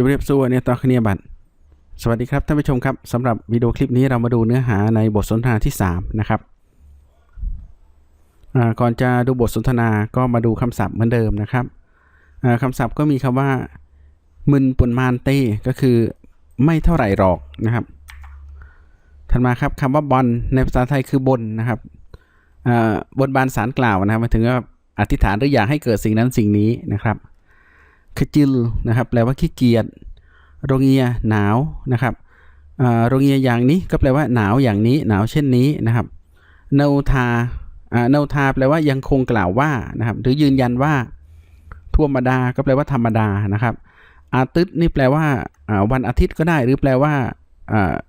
จุบเรียบสู้เนี่ยต่อคเนียบัตรสวัสดีครับท่านผู้ชมครับสำหรับวิดีโอคลิปนี้เรามาดูเนื้อหาในบทสนทนาที่ 3 นะครับก่อนจะดูบทสนทนาก็มาดูคำศัพท์เหมือนเดิมนะครับคำศัพท์ก็มีคำว่ามึนปุนมานเต้ก็คือไม่เท่าไหร่หรอกนะครับถัดมาครับคำว่าบอลในภาษาไทยคือบนนะครับบนบานสารกล่าวนะครับหมายถึงว่าอธิษฐานหรืออยากให้เกิดสิ่งนั้นสิ่งนี้นะครับ ขจิลนะครับแปลว่าขี้เกียจโรงเงียหนาวนะครับโรงเงียอย่างนี้ก็แปลว่าหนาวอย่างนี้หนาวเช่นนี้นะครับเนาทาเนาทาแปลว่ายังคงกล่าวว่านะครับหรือยืนยันว่าธรรมดาก็แปลว่าธรรมดานะครับ อาทิตย์นี่แปลว่าวันอาทิตย์ก็ได้ หรือแปลว่า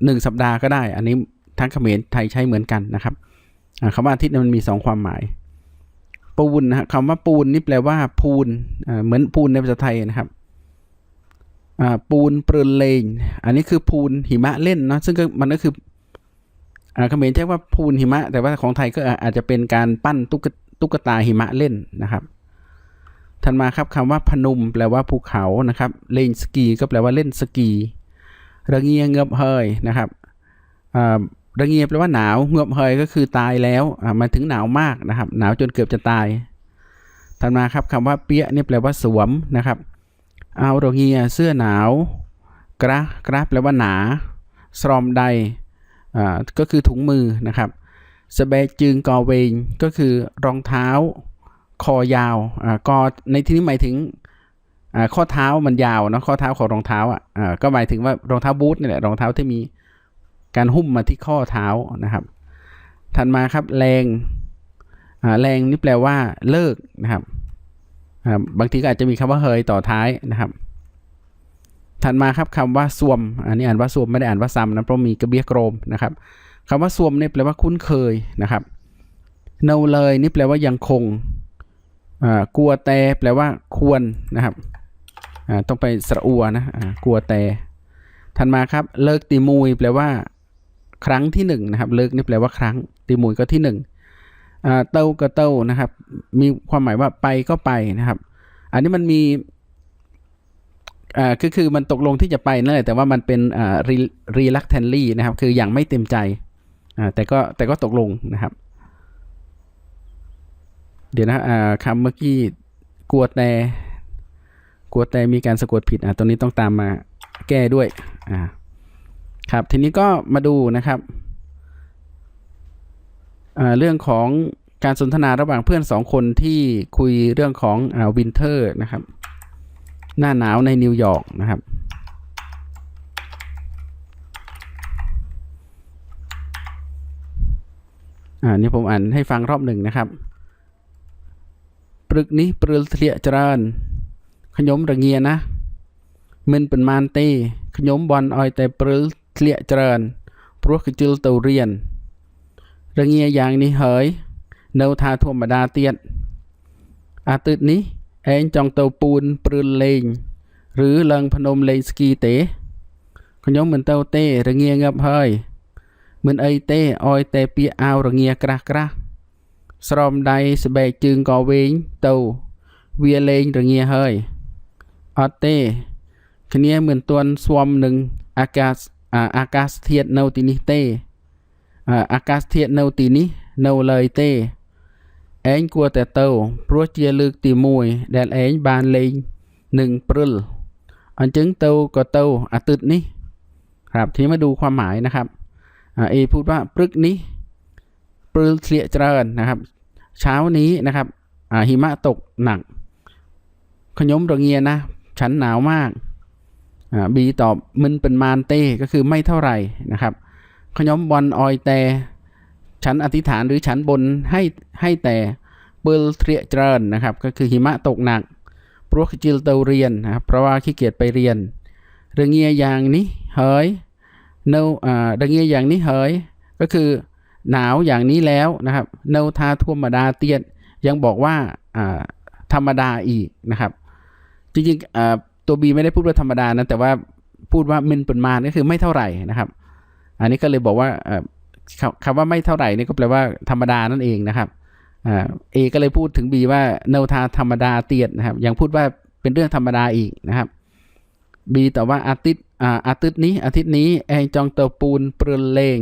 หนึ่งสัปดาห์ก็ได้ อันนี้ทั้งเขมรไทยใช้เหมือนกันนะครับอ่าคำว่าอาทิตย์มันมีสองความหมาย ปูนนะฮะคำว่าปูนนี่แปลว่าพูนเหมือนปูนในภาษาไทยนะครับปูนเปลือนเลงอันนี้คือปูนหิมะเล่นเนาะซึ่งมันก็คือเขมรใช้ว่าปูนหิมะ แต่ว่าของไทยก็อาจจะเป็นการปั้นตุ๊กตุ๊กตาหิมะเล่นนะครับถัดมาครับคำว่าพนม แปลว่าภูเขานะครับเลนสกีก็แปลว่าเล่นสกีระเงียเงือบเฮยนะครับ ระเงียบแปลว่าหนาวเงือบเฮยก็คือตายแล้วมาถึงหนาวมากนะครับ หนาวจนเกือบจะตายถัดมาครับคำว่าเปียนี่แปลว่าสวมนะครับ เอาระเงียเสื้อหนาวกระกระแปลว่าหนาสรอมใดก็คือถุงมือนะครับสเบจึงกอเวงก็คือรองเท้า คอยาวกอในที่นี้หมายถึงข้อเท้ามันยาวเนะข้อเท้าของรองเท้าอะก็หมายถึงว่ารองเท้าบูทนี่แหละรองเท้าที่มี การหุ้มมาที่ข้อเท้านะครับ ถัดมาครับแรงแรงนี่แปลว่าเลิกนะครับบางทีก็อาจจะมีคำว่าเฮยต่อท้ายนะครับถัดมาครับคำว่าสวม อันนี้อ่านว่าสวมไม่ได้อ่านว่าซ้ำนะเพราะมีกระเบียกรมนะครับคำว่าสวมนี่แปลว่าคุ้นเคยนะครับเนาเลยนี่แปลว่ายังคงกลัวแต่แปลว่าควรนะครับต้องไปสระอัวนะกลัวแต่ถัดมาครับเลิกตีมุยแปลว่า ครั้งที่หนึ่งนะครับเลิกนี่แปลว่าครั้งตีมุยก็ที่หนึ่งอ่าเต้าก็เต้านะครับ มีความหมายว่าไปก็ไปนะครับ อันนี้มันมีอ่าคือคือมันตกลงที่จะไปนั่นแหละแต่ว่ามันเป็นอ่า reluctantly นะครับ คืออย่างไม่เต็มใจอ่าแต่ก็แต่ก็ตกลงนะครับ เดี๋ยวนะอ่าคำเมื่อกี้กลัวแต่กลัวแต่มีการสะกดผิดอ่าตรงนี้ต้องตามมาแก้ด้วยอ่า ครับ ทีนี้ก็มาดูนะครับเรื่องของการสนทนาระหว่างเพื่อนสองคนที่คุยเรื่องของวินเทอร์นะครับ หน้าหนาวในนิวยอร์กนะครับอ่านี่ผมอ่านให้ฟังรอบหนึ่งนะครับ ปรึกนี้ปรึกเทียเจริญ ขยมระเงียนะ มินเป็นมานตีขยมบอลออยแต่ปรึก ធ្លាក់ច្រើន ព្រោះខ្ជិលទៅរៀនរងាយ៉ាងនេះហើយនៅថាធម្មតាទៀតអាទិត្យនេះឯងចង់ទៅពួនព្រិលលេង ឬឡើងភ្នំលេងស្គីទេខ្ញុំមិនទៅទេរងាងាប់ហើយ មិនអីទេឲ្យតែពាក្យអាវរងាក្រាស់ក្រាស់ស្រោមដៃស្បែកជើងក៏វែងទៅវាលេងរងាហើយអត់ទេ គ្នាមិនទាន់ស្វមនឹងអាកាស អាអាកាសធាតុនៅទីនេះទេអាអាកាសធាតុនៅទីនេះនៅឡើយទេឯងគួរតែទៅព្រោះជាលើកទី1ដែលឯងបានលេងនឹងព្រិលអញ្ចឹងទៅក៏ទៅអាទិត្យនេះครับทีนี้มาดูความหมายนะครับอ่าเอพูดว่าพฤกษ์นี้ปรืลเฉลี่ยเจริญนะครับ เช้านี้นะครับอ่าหิมะตกหนัก ขยมระเงียนะ ฉันหนาวมาก บีตอบมันเป็นมานเต้ก็คือไม่เท่าไหร่นะครับขยมบอลออยแต่ฉันอธิษฐานหรือฉันบนให้ให้แต่เบิลเทรียเจริญนะครับ ก็คือหิมะตกหนักเพราะจิลเตาเรียนนะครับเพราะว่าขี้เกียจไปเรียน เรื่องเงียอย่างนี้เฮ้ยเนอ่าเรื่องเงียอย่างนี้เฮ้ยก็คือหนาวอย่างนี้แล้วนะครับเนาทาทั่วมดาเตียนยังบอกว่าอ่าธรรมดาอีกนะครับ จริงๆอ่า ตัว B ไม่ได้พูดว่าธรรมดานะแต่ว่าพูดว่ามินเป็นมาก็คือไม่เท่าไหร่นะครับ อันนี้ก็เลยบอกว่าคำคำว่าไม่เท่าไหร่นี่ก็แปลว่าธรรมดานั่นเองนะครับเอก็เลยพูดถึง B ว่าเนวทาธรรมดาเตียดนะครับ ยังพูดว่าเป็นเรื่องธรรมดาอีกนะครับบีแต่ว่าอาทิตย์อาทิตย์นี้อาทิตย์นี้แองจองเตอปูนเปลือนเลง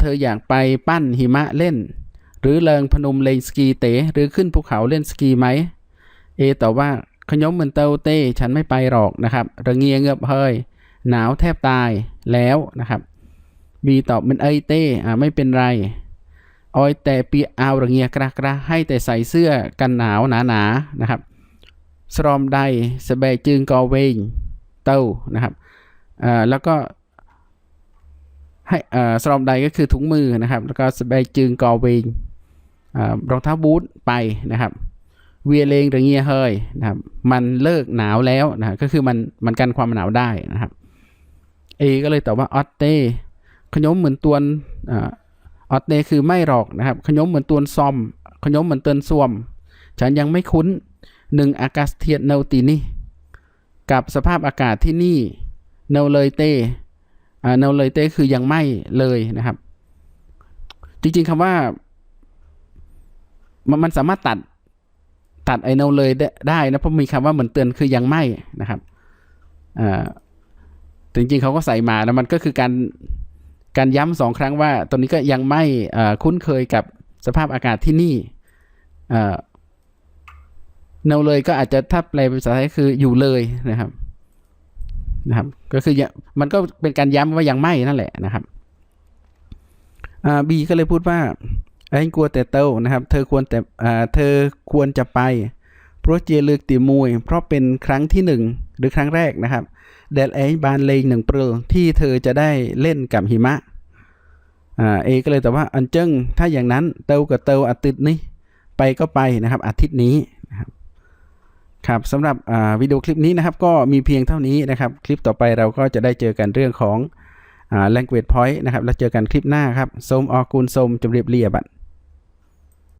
เธออยากไปปั้นหิมะเล่น หรือเลิงพนมเลงสกีเตะหรือขึ้นภูเขาเล่นสกีไหมเอตอบว่า ขยมเหมือนเตาเต้ฉันไม่ไปหรอกนะครับ ระเงียเงือบเฮยหนาวแทบตายแล้วนะครับบีตอบมันเอ้เต้อ่าไม่เป็นไรออยแต่เปียเอาระเงียกระกระให้แต่ใส่เสื้อกันหนาวหนาๆนนะครับสรอมใดสบายจึงกอเวงเต้านะครับอ่าแล้วก็ให้อ่าสรอมใดก็คือถุงมือนะครับ แล้วก็สบายจึงกอเวงอ่ารองเท้าบูทไปนะครับ เวียเลงหรือเงียเฮยนะครับ มันเลิกหนาวแล้วนะก็คือมันมันกันความหนาวได้นะครับเอก็เลยตอบว่าออตเต้ขยมเหมือนตวนออตเต้คือไม่หรอกนะครับ ขยมเหมือนตวนซอม ขยมเหมือนเตือนซวม ฉันยังไม่คุ้นหนึ่งอากาศเทียนเนลตีนี่กับสภาพอากาศที่นี่เนลเลยเต้เนลเลยเต้คือยังไม่เลยนะครับ จริงๆคำว่ามันสามารถตัด ตัดไอเนเลยได้นะเพราะมีคำว่าเหมือนเตือนคือยังไม่นะครับอ่าจริงๆเขาก็ใส่มาแล้วมันก็คือการการย้ำสองครั้งว่าตอนนี้ก็ยังไม่คุ้นเคยกับสภาพอากาศที่นี่เนาเลยก็อาจจะถ้าแปลเป็นภาษาไทยคืออยู่เลยนะครับนะครับ ก็คือมันก็เป็นการย้ำว่ายังไม่นั่นแหละนะครับบีก็เลยพูดว่า ไอ้กลัวแต่เต้านะครับเธอควรแต่เธอควรจะไปเพราะเจลึกตีมวยเพราะเป็นครั้งที่หนึ่งหรือครั้งแรกนะครับเดลไอบานเลงหนึ่งเปลือที่เธอจะได้เล่นกับหิมะอ่าเอก็เลยแต่ว่าอันเจิ้งถ้าอย่างนั้นเต้ากับเต้าอาทิตย์นี้ไปก็ไปนะครับอาทิตย์นี้ครับสำหรับวิดีโอคลิปนี้นะครับ ก็มีเพียงเท่านี้นะครับ คลิปต่อไปเราก็จะได้เจอกันเรื่องของ language point นะครับ แล้วเจอกันคลิปหน้าครับสมออกูลสมจำเรียบเรียบัต